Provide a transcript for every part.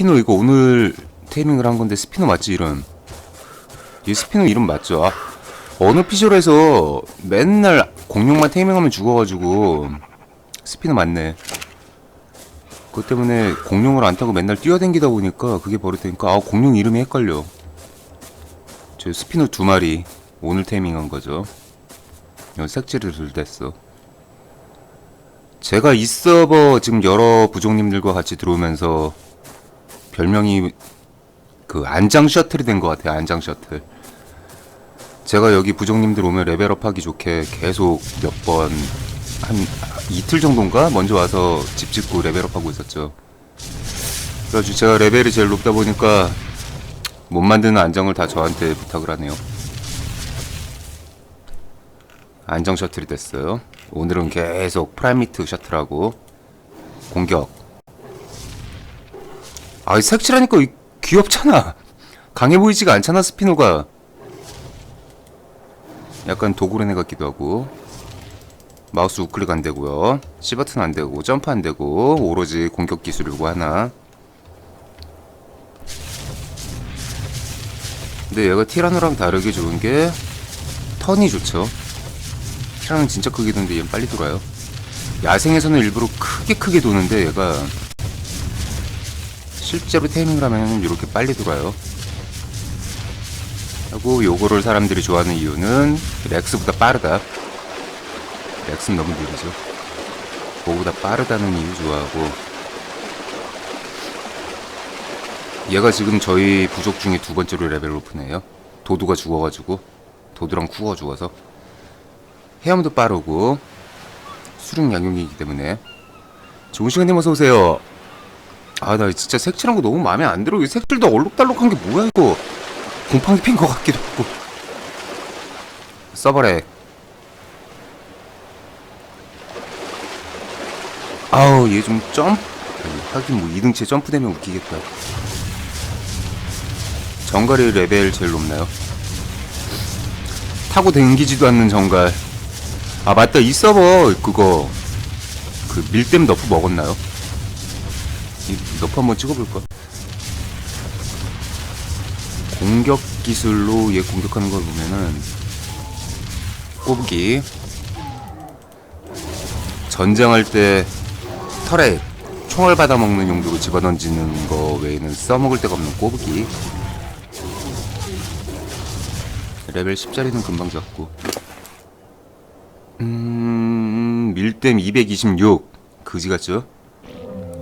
스피노 이거 오늘 테이밍을 한 건데 스피노 맞지 이름? 이 스피노 이름 맞죠? 아, 어느 피셜에서 맨날 공룡만 테이밍하면 죽어가지고 스피노 맞네. 그것 때문에 공룡을 안 타고 맨날 뛰어댕기다 보니까 그게 버릇되니까 아 공룡 이름이 헷갈려. 저 스피노 두 마리 오늘 테이밍한 거죠. 여기 색지를 둘 됐어. 제가 이 서버 지금 여러 부족님들과 같이 들어오면서 별명이 그 안장 셔틀이 된 것 같아요. 안장 셔틀. 제가 여기 부족님들 오면 레벨업 하기 좋게 계속 몇 번 한 이틀 정도인가 먼저 와서 집 짓고 레벨업 하고 있었죠. 그래가지고 제가 레벨이 제일 높다 보니까 못 만드는 안정을 다 저한테 부탁을 하네요. 안정 셔틀이 됐어요. 오늘은 계속 프라이미트 셔틀하고 공격. 아, 이 색칠하니까 이- 귀엽잖아. 강해 보이지가 않잖아, 스피노가. 약간 도구레네 같기도 하고. 마우스 우클릭 안 되고요. C 버튼 안 되고 점프 안 되고 오로지 공격 기술이고 하나. 근데 얘가 티라노랑 다르게 좋은 게 턴이 좋죠. 티라노는 진짜 크게 도는데 얘는 빨리 돌아요. 야생에서는 일부러 크게 크게 도는데 얘가 실제로 테이밍을 하면 이렇게 빨리 돌아요. 하고 요거를 사람들이 좋아하는 이유는 렉스보다 빠르다. 렉스는 너무 느리죠. 그거보다 빠르다는 이유 좋아하고 얘가 지금 저희 부족 중에 두 번째로 레벨 높으네요. 도두가 죽어가지고 도두랑 쿠가 죽어서 헤엄도 빠르고 수륙 양용이기 때문에 좋은 시간님 어서 오세요. 아 나 진짜 색칠한 거 너무 마음에 안 들어. 이 색칠도 얼룩달룩한 게 뭐야 이거? 곰팡이 핀 거 같기도 하고. 서버렉. 아우 얘 좀 점프. 하긴 뭐 2등치에 점프되면 웃기겠다. 정갈이 레벨 제일 높나요? 타고 댕기지도 않는 정갈. 아 맞다 이 서버 그거 그 밀댐 너프 먹었나요? 이 너프 한번 찍어볼까? 공격 기술로 얘 공격하는 걸 보면은 꼬부기 전쟁할 때 털에 총알 받아먹는 용도로 집어던지는 거 외에는 써먹을 데가 없는 꼬부기 레벨 10짜리는 금방 잡고 음... 밀댐 226 그지 같죠?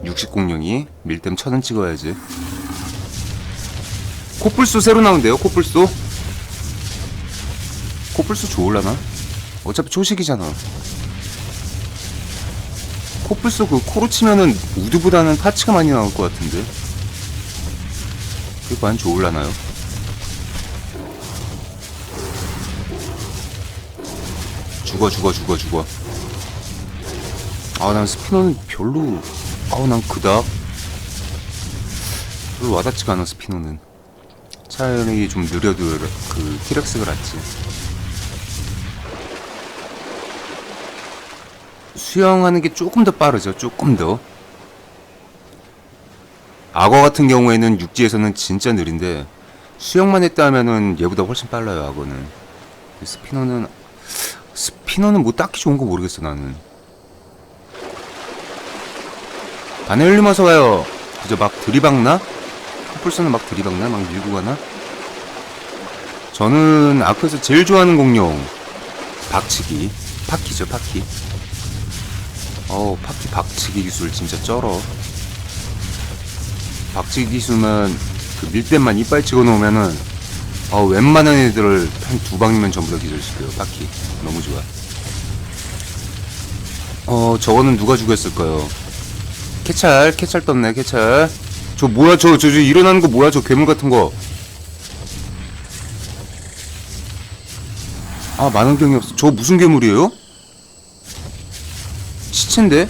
60공룡이 밀댐 1000은 찍어야지. 코뿔소 새로 나온대요 코뿔소. 코뿔소 좋을라나? 어차피 초식이잖아. 코뿔소 그 코로 치면은 우드보다는 파츠가 많이 나올 것 같은데. 그게 과연 좋을라나요? 죽어 죽어 죽어 죽어. 아 난 스피너는 별로 아우 난 그닥. 별로 와닿지가 않아 스피너는. 차라리 좀 느려도 그 티렉스가 낫지. 수영하는 게 조금 더 빠르죠 조금 더. 악어 같은 경우에는 육지에서는 진짜 느린데 수영만 했다 하면은 얘보다 훨씬 빨라요 악어는. 스피너는 스피너는 뭐 딱히 좋은 거 모르겠어 나는 바네올림 어서 와요 그저 막 들이박나? 커플스는 막 들이박나? 막 밀고 가나? 저는 아크에서 제일 좋아하는 공룡 박치기 파키죠 파키 어우 파키 박치기 기술 진짜 쩔어 박치기 기술만 그 밀대만 이빨 찍어 놓으면은 어, 웬만한 애들을 한 두 방이면 전부 다 기절시켜요, 파키. 너무 좋아. 어, 저거는 누가 죽였을까요? 캐찰, 캐찰 떴네, 캐찰. 저 뭐야, 저, 저, 저 일어나는 거 뭐야, 저 괴물 같은 거. 아, 만원경이 없어. 저 무슨 괴물이에요? 시체인데?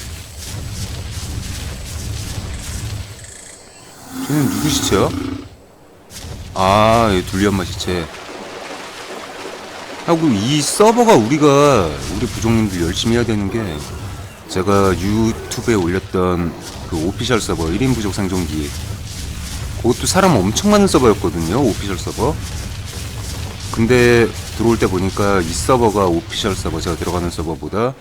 쟤는 누구 시체야? 아, 이 둘리엄마 시체. 하고 이 서버가 우리가 우리 부족님들 열심히 해야 되는 게 제가 유튜브에 올렸던 그 오피셜 서버 1인 부족 생존기 그것도 사람 엄청 많은 서버였거든요 오피셜 서버 근데 들어올 때 보니까 이 서버가 오피셜 서버 제가 들어가는 서버보다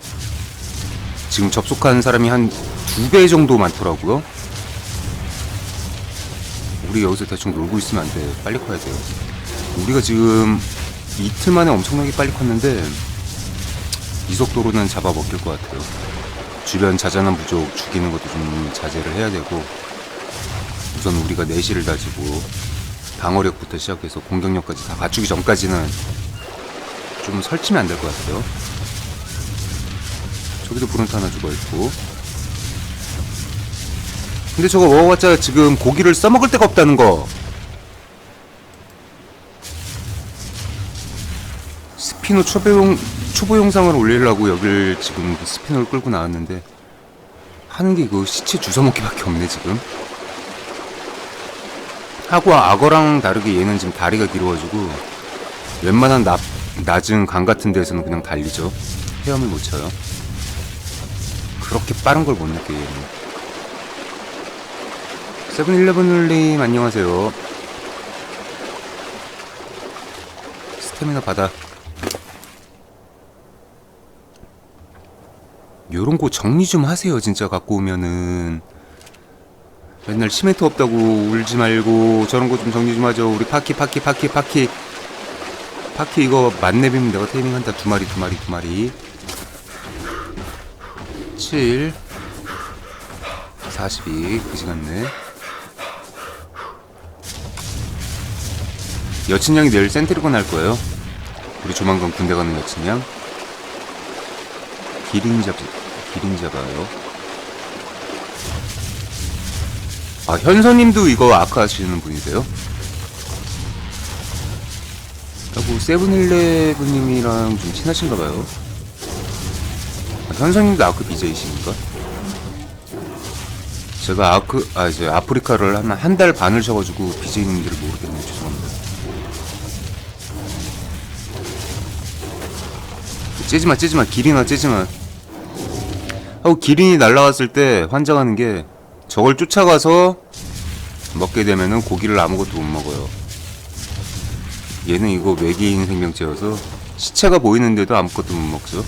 지금 접속한 사람이 한 두 배 정도 많더라고요 우리 여기서 대충 놀고 있으면 안 돼. 빨리 커야 돼요. 우리가 지금 이틀 만에 엄청나게 빨리 컸는데 이 속도로는 잡아먹힐 것 같아요. 주변 자잘한 부족 죽이는 것도 좀 자제를 해야 되고 우선 우리가 내실을 다지고 방어력부터 시작해서 공격력까지 다 갖추기 전까지는 좀 설치면 안 될 것 같아요. 저기도 브론트 하나 죽어 있고 근데 저거 먹어봤자 지금 고기를 써먹을 데가 없다는 거. 스피노 초보용, 초보 영상을 올리려고 여길 지금 그 스피노를 끌고 나왔는데 하는 게 그 시체 주워먹기밖에 없네 지금. 하고 악어랑 다르게 얘는 지금 다리가 길어가지고 웬만한 나, 낮은 강 같은 데에서는 그냥 달리죠. 헤엄을 못 쳐요. 그렇게 빠른 걸 못 느껴요. 세븐일레븐님 안녕하세요. 스태미나 받아. 요런 거 정리 좀 하세요. 진짜 갖고 오면은 맨날 시멘트 없다고 울지 말고 저런 거 좀 정리 좀 하죠. 우리 파키 파키 파키 파키 파키 이거 만렙이면 내가 테이밍한다 두 마리 두 마리 두 마리 7 42 그지 같네 여친양이 내일 센트리건 할 거예요. 우리 조만간 군대 가는 여친양. 기린잡, 기린잡아요. 아, 현서님도 이거 아크 하시는 분이세요? 하고 세븐일레븐님이랑 좀 친하신가 봐요. 아, 현서님도 아크 BJ이십니까? 제가 아크, 아, 이제 아프리카를 한, 한 달 반을 쉬어가지고 BJ님들을 모르겠네요. 째지마 째지마. 기린아 째지마. 하고 기린이 날라왔을 때 환장하는 게 저걸 쫓아가서 먹게 되면은 고기를 아무것도 못 먹어요. 얘는 이거 외계인 생명체여서 시체가 보이는데도 아무것도 못 먹죠.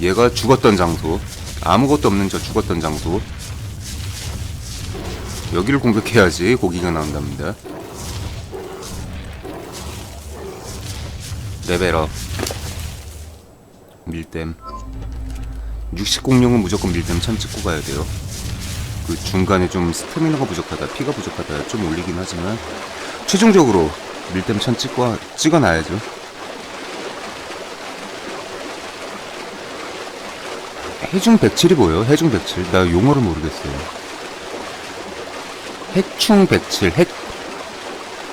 얘가 죽었던 장소. 아무것도 없는 저 죽었던 장소. 여기를 공격해야지 고기가 나온답니다. 레벨업 밀댐. 육식 공룡은 무조건 밀댐 참 찍고 가야 돼요. 그 중간에 좀 스태미나가 부족하다 피가 부족하다 좀 올리긴 하지만 최종적으로 밀댐 천 찍고 찍어놔야죠. 해중 백칠이 뭐예요? 해중 백칠? 나 용어를 모르겠어요. 해충 백칠 해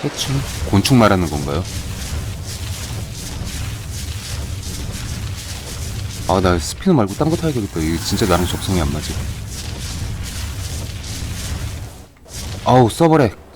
해충? 곤충 말하는 건가요? 아, 나 스피너 말고 딴 거 타야겠다. 이거 진짜 나랑 적성이 안 맞아. 아우, 서버렉.